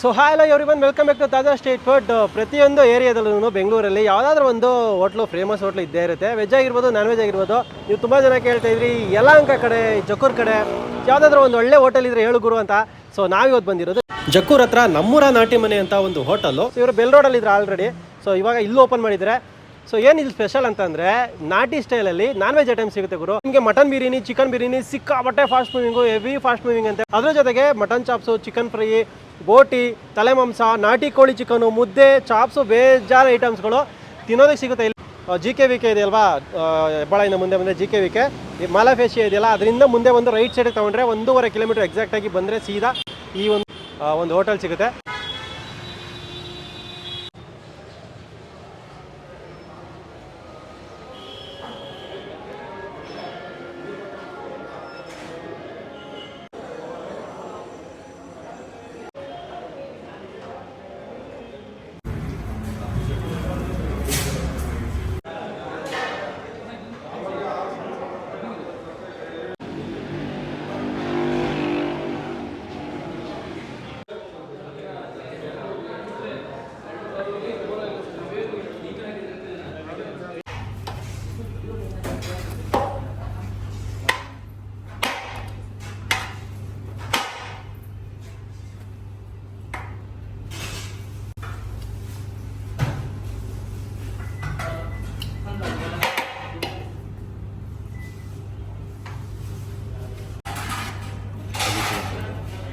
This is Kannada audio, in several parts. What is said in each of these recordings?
ಸೊ ಹಾಯ್ ಎಲ್ಲ everybody welcome back to Taaza state food ಪ್ರತಿಯೊಂದು ಏರಿಯಾದಲ್ಲೂ ಬೆಂಗಳೂರಲ್ಲಿ ಯಾವುದಾದ್ರೂ ಒಂದು ಹೋಟ್ಲು ಫೇಮಸ್ ಹೋಟ್ಲು ಇದ್ದೇ ಇರುತ್ತೆ. ವೆಜ್ ಆಗಿರ್ಬೋದು ನಾನ್ ವೆಜ್ ಆಗಿರ್ಬೋದು. ನೀವು ತುಂಬ ಜನ ಕೇಳ್ತಾ ಇದ್ರಿ, ಯಲಹಂಕ ಕಡೆ ಜಕ್ಕೂರ್ ಕಡೆ, ಯಾವುದಾದ್ರೂ ಒಂದು ಒಳ್ಳೆ ಹೋಟೆಲ್ ಇದ್ರೆ ಹೇಳು ಗುರು ಅಂತ. ಸೊ ನಾವಿವತ್ತು ಬಂದಿರೋದು ಜಕ್ಕೂರ್ ಹತ್ರ ನಮ್ಮೂರ ನಾಟಿ ಮನೆ ಅಂತ ಒಂದು ಹೋಟೆಲು ಇವರು ಬೆಲ್ ರೋಡಲ್ಲಿ ಇದ್ರೆ ಆಲ್ರೆಡಿ ಸೊ ಇವಾಗ ಇಲ್ಲೂ ಓಪನ್ ಮಾಡಿದ್ದಾರೆ. ಸೊ ಏನು ಇದು ಸ್ಪೆಷಲ್ ಅಂತಂದರೆ, ನಾಟಿ ಸ್ಟೈಲಲ್ಲಿ ನಾನ್ ವೆಜ್ ಐಟಮ್ ಸಿಗುತ್ತೆ ಗುರು. ನಿಮಗೆ ಮಟನ್ ಬಿರಿಯಾನಿ ಚಿಕನ್ ಬಿರಿಯಾನಿ ಸಿಕ್ಕಾಪಟ್ಟೆ fast moving heavy fast moving ಅಂತ. ಅದ್ರ ಜೊತೆಗೆ ಮಟನ್ ಚಾಪ್ಸು ಚಿಕನ್ ಫ್ರೈ ಬೋಟಿ ತಲೆ ಮಾಂಸ, ನಾಟಿ ಕೋಳಿ ಚಿಕನು ಮುದ್ದೆ ಚಾಪ್ಸು ಬೇಜಾರು ಐಟಮ್ಸ್ಗಳು ತಿನ್ನೋದಕ್ಕೆ ಸಿಗುತ್ತೆ. ಇಲ್ಲಿ ಜಿ ಕೆ ವಿ ಕೆ ಇದೆಯಲ್ವಾ? ಹೆಬ್ಬಾಳಿಂದ ಮುಂದೆ ಬಂದರೆ ಜಿ ಕೆ ವಿ ಕೆ ಇದೆಯಲ್ಲ, ಅದರಿಂದ ಮುಂದೆ ಒಂದು ರೈಟ್ ಸೈಡ್ ತಗೊಂಡ್ರೆ ಒಂದೂವರೆ ಕಿಲೋಮೀಟರ್ ಎಕ್ಸಾಕ್ಟಾಗಿ ಬಂದರೆ ಸೀದಾ ಈ ಒಂದು ಒಂದು ಹೋಟೆಲ್ ಸಿಗುತ್ತೆ.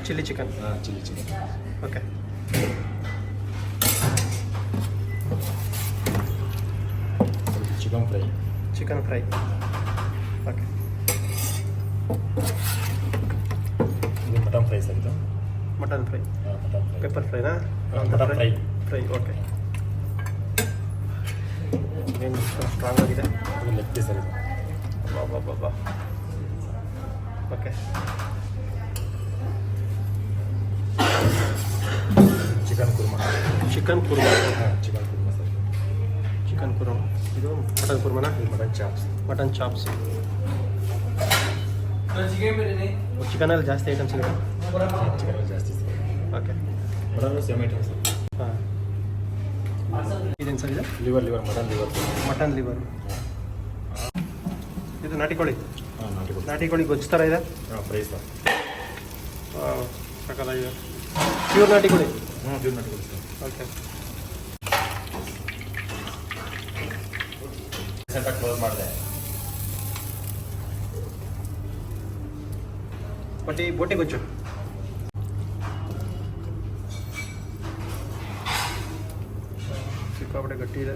Chilli chicken. ಹಾಂ chilli chicken. Okay. Chicken fry. Chicken fry. Okay. ಇದು ಮಟನ್ ಫ್ರೈ ಸರ್ ಇದು? Mutton fry. ಹಾಂ mutton fry. Pepper ಫ್ರೈನಾ? Mutton fry. Fry. Okay. ಏನು ಸ್ಟ್ರಾಂಗ್ ಆಗಿದೆ? ಇದು ಲೆಗ್ ಪೀಸ್ ಸರ್ ಇದು. ಬಾ ಬಾ okay chicken kurma chicken kurma ಹಾಂ ಚಿಕನ್ ಕುರ್ಮಾ ಸರ್. ಇದು. ಚಿಕನ್ ಕುರ್ಮಾ ಇದು ಮಟನ್ ಕುರ್ಮಾನ ಮಟನ್ ಚಾಪ್ಸ್ ಮಟನ್ ಚಾಪ್ಸ್ ಚಿಕನಲ್ಲಿ ಜಾಸ್ತಿ ಐಟಮ್ಸ್ ಇದೆ ಚಿಕನಲ್ಲಿ ಜಾಸ್ತಿ ಓಕೆ ಮಟನ್ ಸೇಮ್ ಐಟಮ್ಸ್ ಹಾಂ. ಇದೇನು ಸರ್ ಇದೆ? Liver liver mutton liver mutton liver ಇದು ನಾಟಿ ಕೋಳಿ? ಹಾಂ ನಾಟಿ ಕೊಡಿ ನಾಟಿ ಕೋಳಿ ಗೊಜ್ಜು ಥರ ಇದೆ? ಹಾಂ ಪ್ರೈಸ್ ಸರ್. ಸಕಲಾಗಿದೆ ಪ್ಯೂರ್ ನಾಟಿ ಕೋಳಿ? ಹ್ಞೂ ಪ್ಯೂರ್ ನಾಟಿ ಕೊಡಿ ಸರ್ ಓಕೆ ರೀಸೆಂಟಾಗಿ ಕ್ಲೋಸ್ ಮಾಡಿದೆ ಬಟ್ ಈ ಬೋಟಿ ಗೊಜ್ಜು ಸಿಕ್ಕಾಪಟ್ಟೆ ಗಟ್ಟಿ ಇದೆ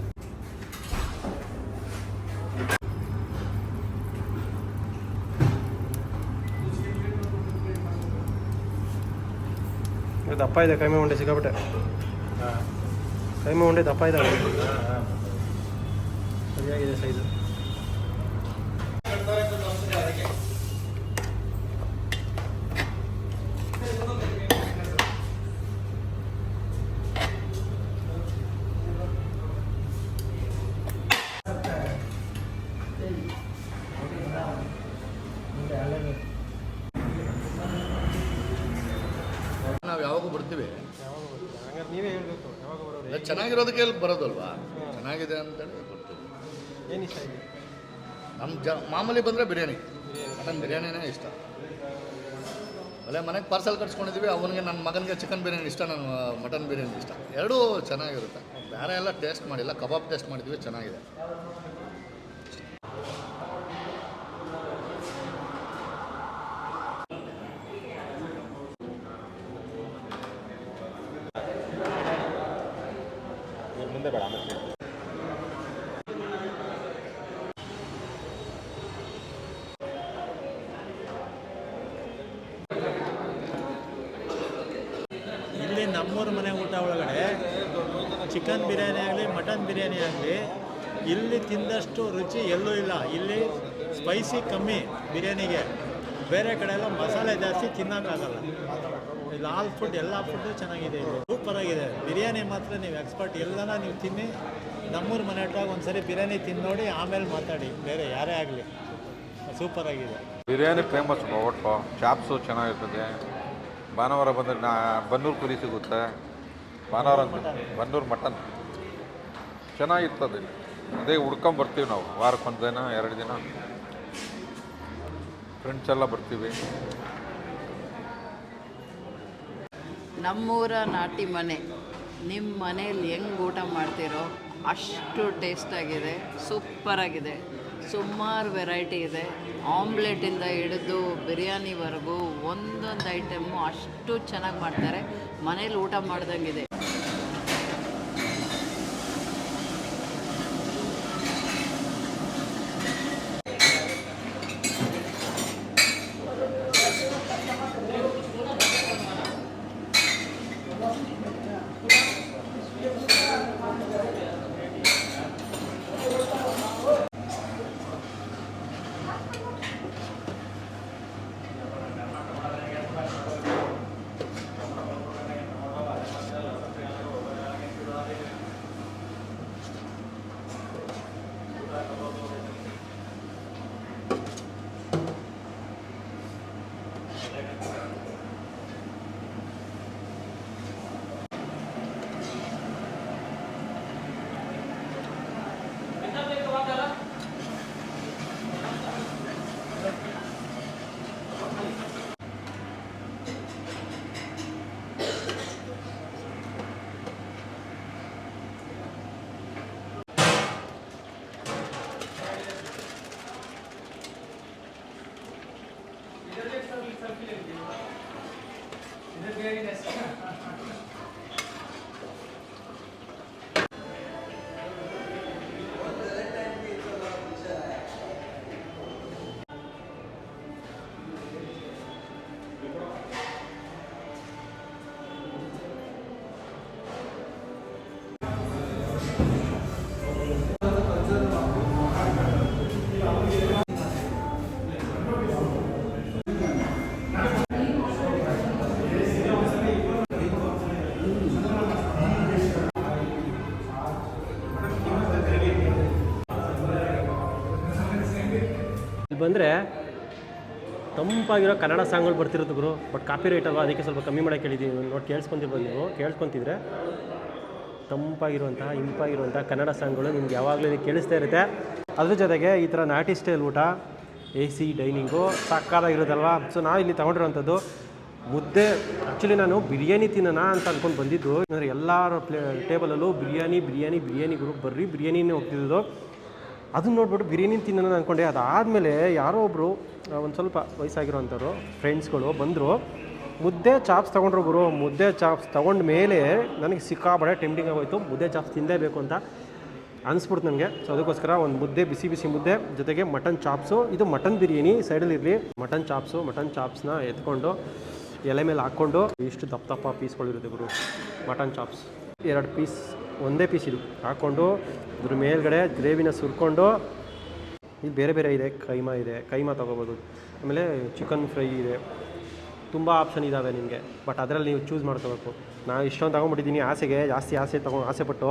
ದಪ್ಪ ಇದೆ ಕೈಮೆ ಉಂಡೆ ಸಿಕ್ಕಾಪಟ್ಟೆ. ಹಾಂ. ಕೈಮೆ ಉಂಡೆ ದಪ್ಪ ಇದೆ ಹಾಂ ಹಾಂ. ಸರಿಯಾಗಿದೆ ಸೈಜು ಹಂಗಾರೆ ನೀವೇ ಹೇಳಬೇಕು ಯಾವಾಗ ಬರೋರು ಇಲ್ಲ, ಚೆನ್ನಾಗಿರೋದಕ್ಕೆ ಇಲ್ಲಿ ಬರೋದಲ್ವಾ? ಚೆನ್ನಾಗಿದೆ ಅಂತೇಳಿ ಬರ್ತೀವಿ ಏನು ಇಷ್ಟ ನಮ್ಮ ಜ ಮಾಮೂಲಿ ಬಂದರೆ ಬಿರಿಯಾನಿ. ಮಟನ್ ಬಿರಿಯಾನಿನೇ ಇಷ್ಟ. ಅಲ್ಲೇ ಮನೆಗೆ ಪಾರ್ಸಲ್ ಕಟ್ಸ್ಕೊಂಡಿದ್ದೀವಿ ಅವನಿಗೆ ನನ್ನ ಮಗನಿಗೆ ಚಿಕನ್ ಬಿರಿಯಾನಿ ಇಷ್ಟ ನನ್ನ ಮಟನ್ ಬಿರಿಯಾನಿ ಇಷ್ಟ. ಎರಡೂ ಚೆನ್ನಾಗಿರುತ್ತೆ. ಬೇರೆ ಎಲ್ಲ ಟೇಸ್ಟ್ ಮಾಡಿಲ್ಲ ಕಬಾಬ್ ಟೇಸ್ಟ್ ಮಾಡಿದ್ವಿ ಚೆನ್ನಾಗಿದೆ. ಮುಂದೆ ಬೇಡ, ಆಮೇಲೆ ಇಲ್ಲಿ ನಮ್ಮೂರ ಮನೆ ಊಟ ಒಳಗಡೆ ಚಿಕನ್ ಬಿರಿಯಾನಿ ಆಗಲಿ, ಮಟನ್ ಬಿರಿಯಾನಿ ಆಗಲಿ, ಇಲ್ಲಿ ತಿಂದಷ್ಟು ರುಚಿ ಎಲ್ಲೂ ಇಲ್ಲ. ಇಲ್ಲಿ ಸ್ಪೈಸಿ ಕಮ್ಮಿ ಬಿರಿಯಾನಿಗೆ. ಬೇರೆ ಕಡೆ ಎಲ್ಲ ಮಸಾಲೆ ಜಾಸ್ತಿ ತಿನ್ನೋಕ್ಕಾಗಲ್ಲ. ಇಲ್ಲಿ ಆಲ್ ಫುಡ್ ಎಲ್ಲ ಫುಡ್ಡು ಚೆನ್ನಾಗಿದೆ ಇಲ್ಲಿ. ಸೂಪರ್ ಆಗಿದೆ ಬಿರಿಯಾನಿ ಮಾತ್ರ ನೀವು ಎಕ್ಸ್ಪರ್ಟ್ ಎಲ್ಲನ ನೀವು ತಿನ್ನಿ. ನಮ್ಮೂರು ಮನೆ ಹಟ್ಟಾಗ ಒಂದ್ಸರಿ ಬಿರಿಯಾನಿ ತಿಂದು ನೋಡಿ ಆಮೇಲೆ ಮಾತಾಡಿ. ಬೇರೆ ಯಾರೇ ಆಗಲಿ. ಸೂಪರ್ ಆಗಿದೆ ಬಿರಿಯಾನಿ ಫೇಮಸ್ ಒಟ್ಟು ಚಾಪ್ಸು ಚೆನ್ನಾಗಿರ್ತದೆ. ಭಾನುವಾರ ಬಂದರೆ ನಾ ಬನ್ನೂರು ಕುರಿ ಸಿಗುತ್ತೆ. ಭಾನುವಾರ ಬನ್ನೂರು ಮಟನ್. ಚೆನ್ನಾಗಿರ್ತದೆ. ಅದೇ ಹುಡ್ಕೊಂಬರ್ತೀವಿ ನಾವು. ವಾರಕ್ಕೊಂದು ದಿನ ಎರಡು ದಿನ. ಫ್ರೆಂಡ್ಸ್ ಎಲ್ಲ ಬರ್ತೀವಿ. ನಮ್ಮೂರ ನಾಟಿ ಮನೆ. ನಿಮ್ಮ ಮನೇಲಿ ಹೆಂಗೆ ಊಟ ಮಾಡ್ತೀರೋ ಅಷ್ಟು ಟೇಸ್ಟಾಗಿದೆ ಸೂಪರಾಗಿದೆ ಸುಮಾರು ವೆರೈಟಿ ಇದೆ. ಆಮ್ಲೆಟಿಂದ ಹಿಡಿದು ಬಿರಿಯಾನಿವರೆಗೂ ಒಂದೊಂದು ಐಟಮ್ಮು ಅಷ್ಟು ಚೆನ್ನಾಗಿ ಮಾಡ್ತಾರೆ. ಮನೇಲಿ ಊಟ ಮಾಡ್ದಂಗಿದೆ. ಬಂದರೆ ತಂಪಾಗಿರೋ ಕನ್ನಡ ಸಾಂಗ್ಗಳು ಬರ್ತಿರೋದು ಗುರು ಬಟ್ ಕಾಪಿ ರೈಟ್ ಅಲ್ವಾ? ಅದಕ್ಕೆ ಸ್ವಲ್ಪ ಕಮ್ಮಿ ಮಾಡೋಕ್ಕೆ ಹೇಳಿದ್ದೀವಿ ನೋಡಿ, ಕೇಳಿಸ್ಕೊಂತಿರ್ಬೋದು ನೀವು. ಕೇಳಿಸ್ಕೊಂತಿದ್ರೆ ತಂಪಾಗಿರುವಂಥ ಇಂಪಾಗಿರುವಂತಹ ಕನ್ನಡ ಸಾಂಗ್ಗಳು ನಿಮ್ಗೆ ಯಾವಾಗಲೂ ಕೇಳಿಸ್ತಾ ಇರುತ್ತೆ. ಅದ್ರ ಜೊತೆಗೆ ಈ ಥರ ನಾಟಿ ಸ್ಟೈಲ್ ಊಟ ಎ ಸಿ ಡೈನಿಂಗು ಸಾಕಾಗಿರೋದಲ್ವಾ ಸೊ ನಾವು ಇಲ್ಲಿ ತೊಗೊಂಡಿರೋಂಥದ್ದು ಮುದ್ದೆ. ಆ್ಯಕ್ಚುಲಿ ನಾನು ಬಿರಿಯಾನಿ ತಿನ್ನೋಣ ಅಂತ ಅಂದ್ಕೊಂಡು ಬಂದಿದ್ದು. ಅಂದರೆ ಎಲ್ಲರ ಪ್ಲೇ, ಟೇಬಲಲ್ಲೂ ಬಿರಿಯಾನಿ ಬಿರಿಯಾನಿ ಬಿರಿಯಾನಿ ಬರ್ರೀ ಬರ್ರಿ ಬಿರಿಯಾನಿನೇ ಹೋಗ್ತಿದ್ದು ಅದನ್ನ ನೋಡ್ಬಿಟ್ಟು ಬಿರಿಯಾನಿ ತಿನ್ನೋಣ ಅಂದ್ಕೊಂಡೆ ಅದಾದಮೇಲೆ ಯಾರೋ ಒಬ್ಬರು ಒಂದು ಸ್ವಲ್ಪ ವಯಸ್ಸಾಗಿರೋಂಥವ್ರು ಫ್ರೆಂಡ್ಸ್ಗಳು ಬಂದರು. ಮುದ್ದೆ ಚಾಪ್ಸ್ ತೊಗೊಂಡ್ರು ಗುರು. ಮುದ್ದೆ ಚಾಪ್ಸ್ ತೊಗೊಂಡ ಮೇಲೆ ನನಗೆ ಸಿಕ್ಕಾಬಡೆ ಟೆಂಪ್ಟಿಂಗ್ ಆಗೋಯ್ತು. ಮುದ್ದೆ ಚಾಪ್ಸ್ ತಿನ್ನಲೇಬೇಕು ಅಂತ ಅನಿಸ್ಬಿಡ್ತು ನನಗೆ. ಸೊ ಅದಕ್ಕೋಸ್ಕರ ಒಂದು ಮುದ್ದೆ, ಬಿಸಿ ಬಿಸಿ ಮುದ್ದೆ, ಜೊತೆಗೆ ಮಟನ್ ಚಾಪ್ಸು. ಇದು ಮಟನ್ ಬಿರಿಯಾನಿ. ಸೈಡಲ್ಲಿ ಇರಲಿ. ಮಟನ್ ಚಾಪ್ಸು, ಮಟನ್ ಚಾಪ್ಸ್ನ ಎತ್ಕೊಂಡು ಎಲೆ ಮೇಲೆ ಹಾಕ್ಕೊಂಡು ಇಷ್ಟು ದಪ್ಪ ದಪ್ಪ ಪೀಸ್ಗಳಿರುತ್ತೆ ಗುರು. Mutton chops. ಎರಡು ಪೀಸ್, ಒಂದೇ ಪೀಸ್ ಇದು. ಹಾಕ್ಕೊಂಡು ಇದ್ರ ಮೇಲ್ಗಡೆ ಗ್ರೇವಿನ ಸುರ್ಕೊಂಡು ಇಲ್ಲಿ ಬೇರೆ ಬೇರೆ ಇದೆ. ಕೈಮಾ ಇದೆ. ಕೈಮಾ ತೊಗೋಬೋದು. ಆಮೇಲೆ ಚಿಕನ್ ಫ್ರೈ ಇದೆ. ತುಂಬ ಆಪ್ಷನ್ ಇದ್ದಾವೆ ನಿಮಗೆ. ಬಟ್ ಅದರಲ್ಲಿ ನೀವು ಚೂಸ್ ಮಾಡ್ಕೋಬೇಕು. ನಾನು ಇಷ್ಟೊಂದು ತೊಗೊಂಡ್ಬಿಟ್ಟಿದ್ದೀನಿ ಆಸೆಗೆ ಜಾಸ್ತಿ ಆಸೆ ತೊಗೊಂಡು ಆಸೆ ಪಟ್ಟು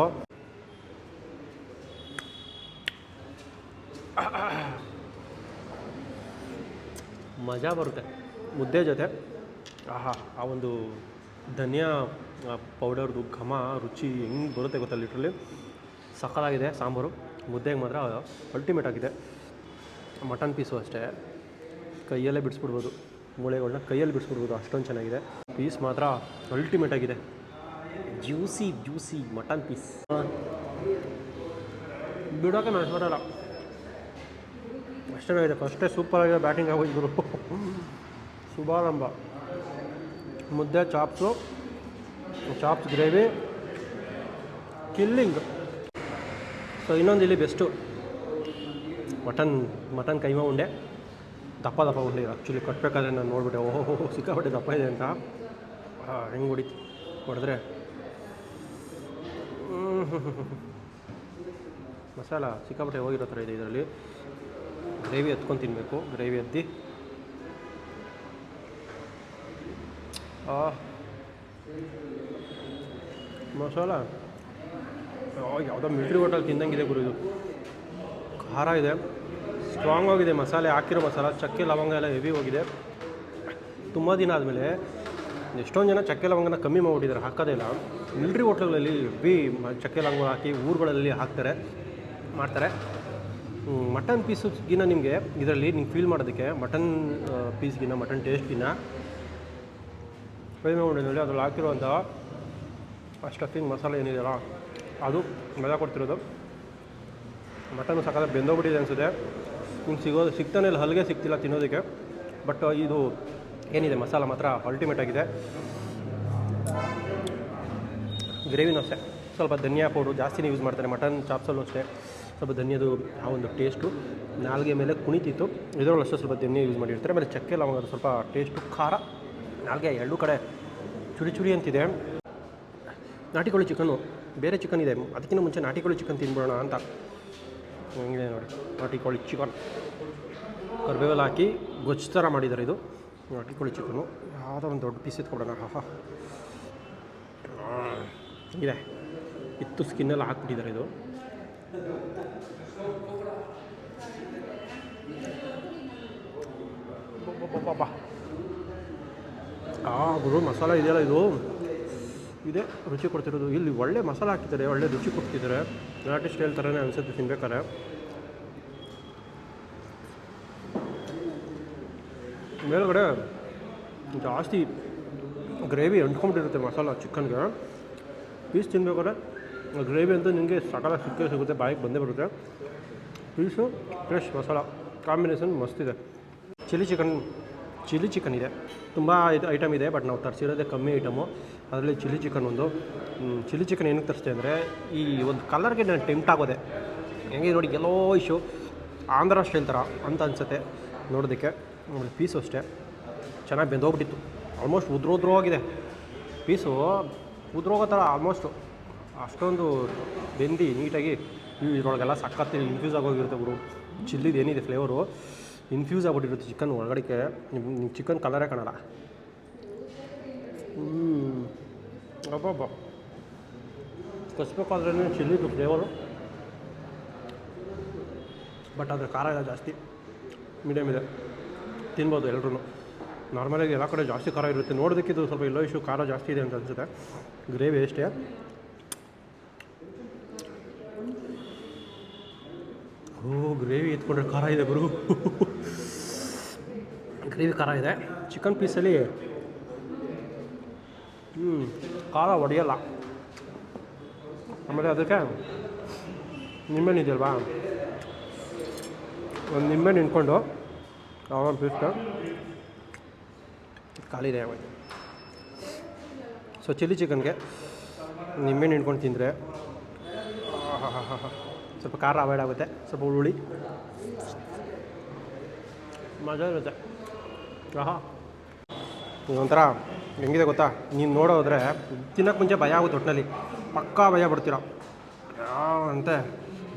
ಮಜಾ ಬರುತ್ತೆ. ಮುದ್ದೆ ಜೊತೆ. ಆಹಾ, ಆ ಒಂದು ಧನಿಯಾ ಪೌಡರ್ದು ಘಮ, ರುಚಿ ಹೆಂಗೆ ಬರುತ್ತೆ ಗೊತ್ತಾ ಲಿಟ್ರಲಿ ಸಕ್ಕತ್ತಾಗಿದೆ ಸಾಂಬಾರು. ಮುದ್ದೆಗೆ ಮಾತ್ರ ಅಲ್ಟಿಮೇಟ್ ಆಗಿದೆ. ಮಟನ್ ಪೀಸು ಅಷ್ಟೇ. ಕೈಯಲ್ಲೇ ಬಿಡಿಸ್ಬಿಡ್ಬೋದು. ಮೂಳೆಗಳನ್ನ ಕೈಯಲ್ಲಿ ಬಿಡಿಸ್ಬಿಡ್ಬೋದು. ಅಷ್ಟೊಂದು ಚೆನ್ನಾಗಿದೆ. ಪೀಸ್ ಮಾತ್ರ ಅಲ್ಟಿಮೇಟ್ ಆಗಿದೆ. Juicy juicy, mutton piece. ಬಿಡೋಕೆ ನಾನು ಬರಲ್ಲ ಅಷ್ಟೇ ಇದೆ ಫಸ್ಟೇ ಸೂಪರಾಗಿದೆ ಬ್ಯಾಟಿಂಗ್ ಆಗೋಯ್ತು ಶುಭಾರಂಭ. ಮುದ್ದೆ chops chops gravy killing so ಇನ್ನೊಂದು ಇಲ್ಲಿ ಬೆಸ್ಟು ಮಟನ್ ಮಟನ್ ಕೈಮಾ ಉಂಡೆ. ದಪ್ಪ ದಪ್ಪ ಉಂಡೆ ಆ್ಯಕ್ಚುಲಿ ಕಟ್ಟಬೇಕಾದ್ರೆ ನಾನು ನೋಡಿಬಿಟ್ಟೆ, ಓಹೋ ಸಿಕ್ಕಾಪಟ್ಟೆ ದಪ್ಪ ಇದೆ ಅಂತ. ಹೆಂಗೆ ಹೊಡಿತು? ಹೊಡೆದ್ರೆ? ಮಸಾಲ ಸಿಕ್ಕಾಪಟ್ಟೆ ಹೋಗಿರೋ ಥರ ಇದೆ ಇದರಲ್ಲಿ. ಗ್ರೇವಿ ಎತ್ಕೊಂಡು ತಿನ್ನಬೇಕು ಗ್ರೇವಿ ಎದ್ದಿ ಮಸಾಲ? ಯಾವುದೋ ಮಿಲ್ಟ್ರಿ ಹೋಟೆಲ್ ತಿಂದಂಗಿದೆ ಗುರು ಇದು. ಖಾರ ಇದೆ. ಸ್ಟ್ರಾಂಗ್ ಆಗಿದೆ ಮಸಾಲೆ ಹಾಕಿರೋ ಮಸಾಲ, ಚಕ್ಕೆ, ಲವಂಗ ಎಲ್ಲ ಹೆವಿ ಹೋಗಿದೆ. ತುಂಬ ದಿನ ಆದಮೇಲೆ ಎಷ್ಟೊಂದು ಜನ ಚಕ್ಕೆ, ಲವಂಗನ ಕಮ್ಮಿ ಮಾಡಿಬಿಟ್ಟಿದ್ದಾರೆ, ಹಾಕೋದೇ ಇಲ್ಲ. ಮಿಲ್ಟ್ರಿ ಹೋಟ್ಲುಗಳಲ್ಲಿ ಬಿ ಚಕ್ಕೆ, ಲವಂಗ ಹಾಕಿ ಊರುಗಳಲ್ಲಿ ಹಾಕ್ತಾರೆ, ಮಾಡ್ತಾರೆ. ಮಟನ್ ಪೀಸ್ಗಿನ ನಿಮಗೆ ಇದರಲ್ಲಿ ನೀವು ಫೀಲ್ ಮಾಡೋದಕ್ಕೆ ಮಟನ್ ಪೀಸ್ಗಿನ ಮಟನ್ ಟೇಸ್ಟ್ಗಿನ ಕಡಿಮೆ ಉಂಡಿನಲ್ಲಿ ಅದ್ರಲ್ಲಿ ಹಾಕಿರುವಂಥ ಸ್ಟಫಿಂಗ್ ಮಸಾಲೆ ಏನಿದೆಯಲ್ಲ, ಅದು ಮಜಾ ಕೊಡ್ತಿರೋದು. ಮಟನ್ ಸಕಾಲ ಬೆಂದೋಗ್ಬಿಟ್ಟಿದೆ ಅನಿಸುತ್ತೆ. ನಿಮ್ಗೆ ಸಿಗೋದು ಸಿಗ್ತಾನೆ ಇಲ್ಲ, ಹಲ್ಗೆ ಸಿಗ್ತಿಲ್ಲ ತಿನ್ನೋದಕ್ಕೆ. ಬಟ್ ಇದು ಏನಿದೆ, ಮಸಾಲ ಮಾತ್ರ ಅಲ್ಟಿಮೇಟ್ ಆಗಿದೆ. ಗ್ರೇವಿನೂ ಅಷ್ಟೇ ಸ್ವಲ್ಪ ಧನಿಯಾ ಪೌಡ್ರು ಜಾಸ್ತಿನೇ ಯೂಸ್ ಮಾಡ್ತಾರೆ ಮಟನ್ ಚಾಪ್ಸಲ್ಲೂ ಅಷ್ಟೇ. ಸ್ವಲ್ಪ ಧನಿಯದು ಆ ಒಂದು ಟೇಸ್ಟು ನಾಲ್ಗೆ ಮೇಲೆ ಕುಣಿತಿತ್ತು. ಇದರಲ್ಲೂ ಅಷ್ಟೇ ಸ್ವಲ್ಪ ಧನಿಯ ಯೂಸ್ ಮಾಡಿರ್ತಾರೆ. ಆಮೇಲೆ ಚಕ್ಕೆ ಲವಂಗ ಸ್ವಲ್ಪ ಟೇಸ್ಟು ಖಾರ. ನಾಲ್ಗೆ ಎರಡೂ ಕಡೆ ಚುರಿ ಚುರಿ ಅಂತಿದೆ. ನಾಟಿಕೋಳಿ ಚಿಕನ್ನು ಬೇರೆ ಚಿಕನ್ ಇದೆ. ಅದಕ್ಕಿಂತ ಮುಂಚೆ ನಾಟಿಕೋಳಿ ಚಿಕನ್ ತಿನ್ಬಿಡೋಣ ಅಂತ. ಹಂಗಿದೆ ನೋಡಿ, ನಾಟಿ ಕೋಳಿ ಚಿಕನ್. ಕರ್ಬೇವಲ್ಲಿ ಹಾಕಿ ಗೊಜ್ಜು ಥರ ಮಾಡಿದ್ದಾರೆ ಇದು. ನಾಟಿ ಕೋಳಿ ಚಿಕನ್ನು. ಯಾವುದೋ ಒಂದು ದೊಡ್ಡ ಪೀಸ್ ಎತ್ಕೊಡೋಣ ಹಾಹಾ ಇದೆ ಇತ್ತು ಸ್ಕಿನ್ನೆಲ್ಲ ಹಾಕ್ಬಿಟ್ಟಿದ್ದಾರೆ ಇದು. ಆ, ಗುರು, ಮಸಾಲ ಇದೆಯಲ್ಲ ಇದು? ಇದೆ, ರುಚಿ ಕೊಡ್ತಿರೋದು. ಇಲ್ಲಿ ಒಳ್ಳೆ ಮಸಾಲ ಹಾಕ್ತಿದ್ದಾರೆ ಒಳ್ಳೆ ರುಚಿ ಕೊಡ್ತಿದ್ದಾರೆ. ನಾಟಿ ಸ್ಟೈಲ್ ಥರನೇ ಅನಿಸುತ್ತೆ ತಿನ್ಬೇಕಾರೆ ಮೇಲುಗಡೆ ಜಾಸ್ತಿ ಗ್ರೇವಿ ಅಂಟ್ಕೊಂಡಿರುತ್ತೆ ಮಸಾಲ ಚಿಕನ್ಗೆ. ಪೀಸ್ ತಿನ್ಬೇಕಾದ್ರೆ ಗ್ರೇವಿ ಅಂತ ನಿಮಗೆ ಸಕಾಲ ಸಿಕ್ಕೇ ಸಿಗುತ್ತೆ, ಬಾಯಿಗೆ ಬಂದೇ ಬರುತ್ತೆ. ಪೀಸು ಫ್ರೆಶ್ ಮಸಾಲ, ಕಾಂಬಿನೇಷನ್ ಮಸ್ತಿದೆ ಚಿಲ್ಲಿ ಚಿಕನ್ ಚಿಲ್ಲಿ ಚಿಕನ್ ಇದೆ. ತುಂಬ ಇದು ಐಟಮ್ ಇದೆ ಬಟ್ ನಾವು ತರಿಸಿರೋದೇ ಕಮ್ಮಿ ಐಟಮು ಅದರಲ್ಲಿ ಚಿಲ್ಲಿ ಚಿಕನ್ ಒಂದು. ಚಿಲ್ಲಿ ಚಿಕನ್ ಏನಕ್ಕೆ ತರಿಸ್ತೆ ಅಂದರೆ, ಈ ಒಂದು ಕಲರ್ಗೆ ನಾನು ಟೆಂಪ್ಟ್ ಆಗೋದೆ. ಹೆಂಗೆ ನೋಡಿ ಎಲ್ಲೋ ಇಶ್ಯೂ ಆಂಧ್ರ ಸ್ಟೈಲ್ ಥರ ಅಂತ ಅನಿಸುತ್ತೆ ನೋಡೋದಕ್ಕೆ. ಪೀಸು ಅಷ್ಟೇ. ಚೆನ್ನಾಗಿ ಬೆಂದೋಗ್ಬಿಟ್ಟಿತ್ತು. ಆಲ್ಮೋಸ್ಟ್ ಉದ್ರೋದ್ರೋ ಆಗಿದೆ. ಪೀಸು ಉದ್ರೋಗೋ ಥರ ಆಲ್ಮೋಸ್ಟು ಅಷ್ಟೊಂದು ಬೆಂದು ನೀಟಾಗಿ ಇದರೊಳಗೆಲ್ಲ ಸಖತ್ತು ಇನ್ಫ್ಯೂಸ್ ಆಗೋಗಿರುತ್ತೆ ಗುರು ಚಿಲ್ಲಿದು ಏನಿದೆ ಫ್ಲೇವರು ಇನ್ಫ್ಯೂಸ್ ಆಗ್ಬಿಟ್ಟಿರುತ್ತೆ ಚಿಕನ್ ಒಳಗಡೆಗೆ. ನಿಮ್ಮ ಚಿಕನ್ ಕಲರೇ ಕಾಣಲ್ಲ. ಹ್ಞೂ ಅಬ್ಬಬ್ಬ. ಕಸ್ಬೇಕಾದ್ರೇ ಚಿಲ್ಲಿ ಫ್ಲೇವರು ಬಟ್ ಅದ್ರ ಖಾರ ಎಲ್ಲ ಜಾಸ್ತಿ. ಮೀಡಿಯಮ್ ಇದೆ. ತಿನ್ಬೋದು ಎಲ್ಲರೂ ನಾರ್ಮಲಾಗಿ ಎಲ್ಲ ಕಡೆ ಜಾಸ್ತಿ ಖಾರ ಇರುತ್ತೆ. ನೋಡೋದಕ್ಕೆ ಇದು ಸ್ವಲ್ಪ ಎಲ್ಲೋ ಇಶ್ಯೂ ಖಾರ ಜಾಸ್ತಿ ಇದೆ ಅಂತ ಅನಿಸುತ್ತೆ. ಗ್ರೇವಿ ಎಷ್ಟೇ ಓ ಗ್ರೇವಿ ಎತ್ಕೊಂಡ್ರೆ ಖಾರ ಇದೆ ಗುರು. ಗ್ರೇವಿ ಖಾರ ಇದೆ. ಚಿಕನ್ ಪೀಸಲ್ಲಿ ಹ್ಞೂ ಖಾರ ಒಡೆಯಲ್ಲ. ಆಮೇಲೆ ಅದಕ್ಕೆ ನಿಂಬೆಹಣ್ಣು ಇದೆಯಲ್ವಾ? ಒಂದು ನಿಂಬೆಹಣ್ಣು ನಿಂತ್ಕೊಂಡು ಪೀಸ್ ಖಾಲಿ ಇದೆ. ಆಗೋಯ್ತು ಸೊ ಚಿಲ್ಲಿ ಚಿಕನ್ಗೆ ನಿಂಬೆಹಣ್ಣು ಹಿಂಡ್ಕೊಂಡು ತಿಂದರೆ ಸ್ವಲ್ಪ ಖಾರ ಅವಾಯ್ಡ್ ಆಗುತ್ತೆ. ಸ್ವಲ್ಪ ಹುಳಿ. ಮಜಾ ಇರುತ್ತೆ. ಆಹಾ. ಒಂಥರ ಹೆಂಗಿದೆ ಗೊತ್ತಾ? ನೀನು ನೋಡೋದ್ರೆ ತಿನ್ನೋಕ್ಕೆ ಮುಂಚೆ ಭಯ ಆಗುತ್ತೆ ಒಟ್ಟಿನಲ್ಲಿ ಪಕ್ಕಾ ಭಯ ಬಿಡ್ತೀರಾ ಅಂತೆ.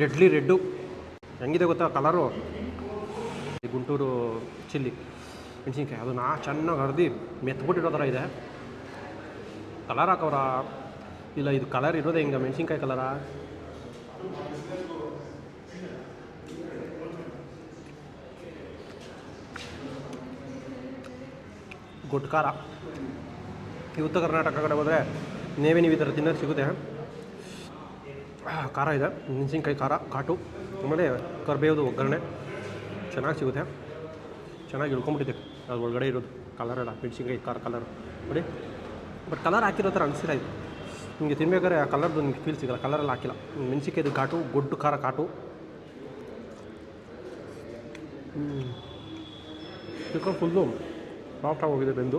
ರೆಡ್ಲಿ ರೆಡ್ಡು ಹೆಂಗಿದೆ ಗೊತ್ತಾ ಕಲರು ಗುಂಟೂರು ಚಿಲ್ಲಿ, ಮೆಣಸಿನ್ಕಾಯಿ, ಅದನ್ನ ಚೆನ್ನಾಗಿ ಹರಿದು ಮೆತ್ಬಿಟ್ಟಿರೋ ಥರ ಇದೆ. ಕಲರ್ ಹಾಕೋರ ಇಲ್ಲ, ಇದು ಕಲರ್ ಇರೋದೇ ಹಿಂಗೆ? ಮೆಣಸಿನ್ಕಾಯಿ ಕಲರಾ ಗೊಟ್ಟು ಖಾರ ಈ ಉತ್ತರ ಕರ್ನಾಟಕ ಕಡೆ ಹೋದರೆ ನೇವೆ ನೀವು ಈ ಥರ ತಿನ್ನೋದು ಸಿಗುತ್ತೆ. ಖಾರ ಇದೆ. ಮೆಣಸಿನ್ಕಾಯಿ ಖಾರ, ಕಾಟು, ಆಮೇಲೆ ಕರ್ಬೇವ್ದು ಒಗ್ಗರಣೆ. ಚೆನ್ನಾಗಿ ಸಿಗುತ್ತೆ. ಚೆನ್ನಾಗಿ ಇಳ್ಕೊಂಬಿಟ್ಟಿದೆ. ಅದು ಒಳಗಡೆ ಇರೋದು ಕಲರ್ ಎಲ್ಲ, ಮೆಣಸಿನ್ಕಾಯಿ ಖಾರ ಕಲರ್ ನೋಡಿ. ಬಟ್ ಕಲರ್ ಹಾಕಿರೋ ಥರ ಅನಿಸಿಲ್ಲ ಇದು. ನಿಮಗೆ ತಿನ್ಬೇಕಾದ್ರೆ ಆ ಕಲರ್ದು ನಿಮ್ಗೆ ಫೀಲ್ ಸಿಗಲ್ಲ. ಕಲರೆಲ್ಲ ಹಾಕಿಲ್ಲ. ಮೆಣಸಿನ್ಕಾಯ್ದು ಕಾಟು, ಗೊಡ್ಡು ಖಾರ ಕಾಟು. ಚಿಕನ್ ಫುಲ್ಲು ಸಾಫ್ಟಾಗಿ ಆಗೋಗಿದೆ ಬೆಂದು.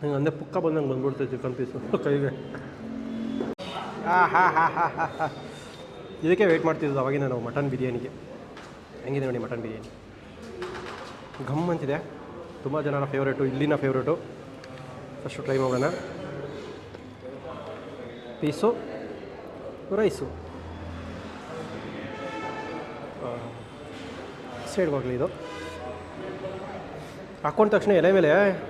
ಹಿಂಗೆ ಅಂದೆ ಪುಕ್ಕ ಬಂದಂಗೆ ಬಂದ್ಬಿಡ್ತೈತೆ ಚಿಕನ್ ಪೀಸು ಕೈಗೆ. ಹಾಂ ಹಾಂ ಹಾಂ ಹಾಂ ಹಾಂ ಹಾ. ಇದಕ್ಕೆ ವೆಯ್ಟ್ ಮಾಡ್ತಿದ್ದು ಅವಾಗಿನ ನಾವು ಮಟನ್ ಬಿರಿಯಾನಿಗೆ. ಹೆಂಗಿದೆ ನೋಡಿ ಮಟನ್ ಬಿರಿಯಾನಿ. ಘಮ್ ಅಂತಿದೆ. ತುಂಬ ಜನರ ಫೇವ್ರೇಟು ಇಲ್ಲಿನ ಫೇವ್ರೇಟು ಫಸ್ಟು ಟ್ರೈ ಮಾಡೋಣ. ಪೀಸು ರೈಸು ಸೈಡ್ಗೆ ಹೋಗಲಿ ಇದು. ಹಾಕೊಂಡ ತಕ್ಷಣ ಎಲೆ ಮೇಲೆ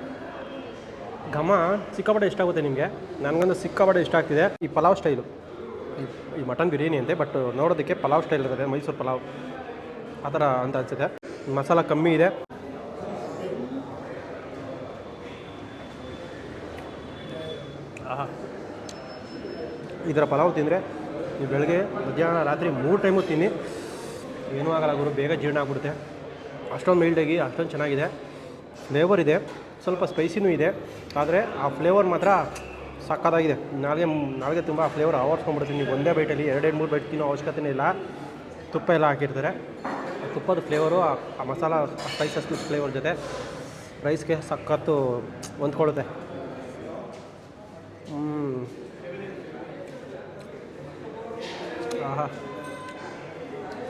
ಘಮ ಸಿಕ್ಕಾಪಟ್ಟೆ ಇಷ್ಟ ಆಗುತ್ತೆ ನಿಮಗೆ. ನನಗಂದು ಸಿಕ್ಕಾಪಟ್ಟೆ ಇಷ್ಟ ಆಗ್ತಿದೆ. ಈ ಪಲಾವ್ ಸ್ಟೈಲು. ಈ- ಈ ಮಟನ್ ಬಿರಿಯಾನಿ ಅಂತೆ ಬಟ್ ನೋಡೋದಕ್ಕೆ ಪಲಾವ್ ಸ್ಟೈಲ್ ಇರ್ತದೆ, ಮೈಸೂರು ಪಲಾವ್. ಆ ಥರ ಅಂತ ಅನಿಸುತ್ತೆ. ಮಸಾಲ ಕಮ್ಮಿ ಇದೆ. ಇದರ ಪಲಾವ್ ತಿಂದರೆ ನೀವು ಬೆಳಗ್ಗೆ, ಮಧ್ಯಾಹ್ನ, ರಾತ್ರಿ ಮೂರು ಟೈಮು ತಿನ್ನಿ. ಏನೂ ಆಗಲ್ಲ ಗುರು, ಬೇಗ ಜೀರ್ಣ ಆಗ್ಬಿಡುತ್ತೆ. ಅಷ್ಟೊಂದು ಮೈಲ್ಡಾಗಿ ಅಷ್ಟೊಂದು ಚೆನ್ನಾಗಿದೆ. ಫ್ಲೇವರ್ ಇದೆ. ಸ್ವಲ್ಪ ಸ್ಪೈಸಿನೂ ಇದೆ. ಆದರೆ ಆ ಫ್ಲೇವರ್ ಮಾತ್ರ ಸಕ್ಕತ್ತಾಗಿದೆ. ನಾಳೆ ನಾಳೆಗೆ ತುಂಬ ಆ ಫ್ಲೇವರ್ ಆವರ್ಸ್ಕೊಂಡ್ಬಿಡ್ತೀನಿ ನೀವು ಒಂದೇ ಬೈಟಲ್ಲಿ ಎರಡೆರಡು ಮೂರು ಬೈಟ್ ತಿನ್ನೋ ಅವಶ್ಯಕತೆನೇ ಇಲ್ಲ. ತುಪ್ಪ ಎಲ್ಲ ಹಾಕಿರ್ತಾರೆ. ತುಪ್ಪದ ಫ್ಲೇವರು ಆ ಮಸಾಲ ಸ್ಪೈಸಸ್ ಫ್ಲೇವರ್ ಜೊತೆ ರೈಸ್ಗೆ ಸಖತ್ತು ಹೊಂದ್ಕೊಳ್ಳುತ್ತೆ. ಆಹಾ.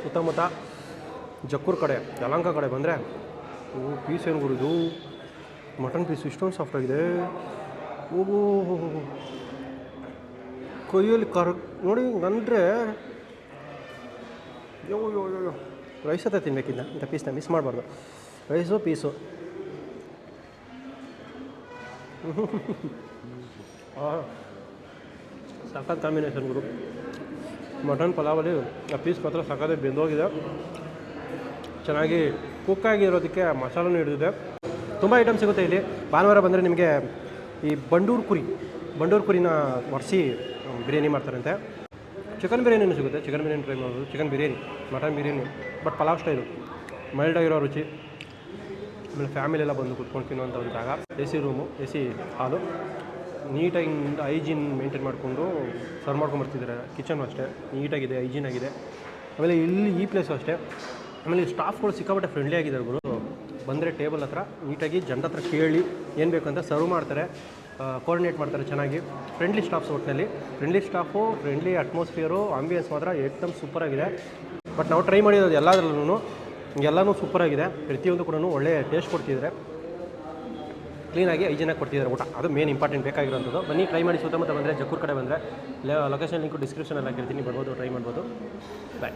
ಸುತ್ತಮುತ್ತ ಜಕ್ಕೂರು ಕಡೆ ಯಲಂಕ ಕಡೆ ಬಂದರೆ ಪೀಸ್ ಏನು ಗುರುದು? ಮಟನ್ ಪೀಸ್ ಇಷ್ಟೊಂದು ಸಾಫ್ಟ್ ಆಗಿದೆ. ಓಹೋ ಕೈಯಲ್ಲಿ ಕರ್, ನೋಡಿ ಅಂದರೆ ಯೋ ಯೋ ಯೋ ರೈಸ್ ಅಂತ ತಿನ್ಬೇಕಿದ್ದ ಇಂಥ ಪೀಸ್ನ ಮಿಸ್ ಮಾಡಬಾರ್ದು. Rice piece? ಸಖತ್ ಕಾಂಬಿನೇಷನ್ ಗುರು. ಮಟನ್ ಪಲಾವಲ್ಲಿ ಆ ಪೀಸ್ ಮಾತ್ರ ಸಖತ್ ಬೆಂದೋಗಿದೆ. ಚೆನ್ನಾಗಿ ಕುಕ್ ಆಗಿರೋದಕ್ಕೆ ಮಸಾಲನೂ ಹಿಡಿದಿದೆ. ತುಂಬ ಐಟಮ್ ಸಿಗುತ್ತೆ ಇಲ್ಲಿ. ಭಾನುವಾರ ಬಂದರೆ ನಿಮಗೆ ಈ ಬಂಡೂರು ಕುರಿ, ಬಂಡೂರು ಕುರಿನ ಒರೆಸಿ ಬಿರಿಯಾನಿ ಮಾಡ್ತಾರಂತೆ. ಚಿಕನ್ ಬಿರಿಯಾನಿನೂ ಸಿಗುತ್ತೆ. ಚಿಕನ್ ಬಿರಿಯಾನಿ ಟ್ರೈ ಮಾಡ್ಬೋದು chicken biryani, mutton biryani, but pulao style mild ಆಗಿರೋ ರುಚಿ. ಆಮೇಲೆ ಫ್ಯಾಮಿಲಿ ಎಲ್ಲ ಬಂದು ಕುತ್ಕೊಂಡು ತಿನ್ನುವಂಥ ಒಂದು ಜಾಗ. A C room A C hall ನೀಟಾಗಿ ಹೈಜೀನ್ ಮೇಂಟೈನ್ ಮಾಡಿಕೊಂಡು ಸರ್ವ್ ಮಾಡ್ಕೊಂಬರ್ತಿದ್ದಾರೆ ಕಿಚನು ಅಷ್ಟೇ. ನೀಟಾಗಿದೆ ಹೈಜೀನ್ ಆಗಿದೆ. ಆಮೇಲೆ ಇಲ್ಲಿ ಈ ಪ್ಲೇಸು ಅಷ್ಟೇ. ಆಮೇಲೆ ಸ್ಟಾಫ್ಗಳು ಸಿಕ್ಕಾಪಟ್ಟೆ ಫ್ರೆಂಡ್ಲಿ ಆಗಿದ್ದಾರೆ ಗುರು. ಬಂದರೆ ಟೇಬಲ್ ಹತ್ರ, ನೀಟಾಗಿ ಜನರ ಹತ್ರ ಕೇಳಿ ಏನು ಬೇಕು ಅಂತ ಸರ್ವ್ ಮಾಡ್ತಾರೆ ಕೋರ್ಡಿನೇಟ್ ಮಾಡ್ತಾರೆ ಚೆನ್ನಾಗಿ. ಫ್ರೆಂಡ್ಲಿ ಸ್ಟಾಫ್ಸ್ ಒಟ್ಟಿನಲ್ಲಿ friendly staff friendly atmosphere ambiance ಮಾತ್ರ ಏಕ್ದಮ್ ಸೂಪರಾಗಿದೆ ಬಟ್ ನಾವು ಟ್ರೈ ಮಾಡಿರೋದು ಎಲ್ಲದರಲ್ಲೂ ಎಲ್ಲನೂ ಸೂಪರಾಗಿದೆ ಪ್ರತಿಯೊಂದು ಕೂಡ ಒಳ್ಳೆ ಟೇಸ್ಟ್ ಕೊಡ್ತಿದ್ದಾರೆ ಕ್ಲೀನಾಗಿ ಐಜಿನಾಗಿ ಕೊಡ್ತಿದ್ದಾರೆ ಊಟ. ಅದು ಮೇನ್ ಇಂಪಾರ್ಟೆಂಟ್ ಬೇಕಾಗಿರೋಂಥದ್ದು. ಬನ್ನಿ ಟ್ರೈ ಮಾಡಿ ಸುತ್ತಮುತ್ತ ಬಂದರೆ, ಜಕ್ಕೂರ್ ಕಡೆ ಬಂದರೆ ಲೊಕೇಶನ್ ಲಿಂಕು ಡಿಸ್ಕ್ರಿಪ್ಷನಲ್ಲಿ ಹಾಕಿರ್ತೀನಿ. ಬರ್ಬೋದು ಟ್ರೈ ಮಾಡ್ಬೋದು. ಬಾಯ್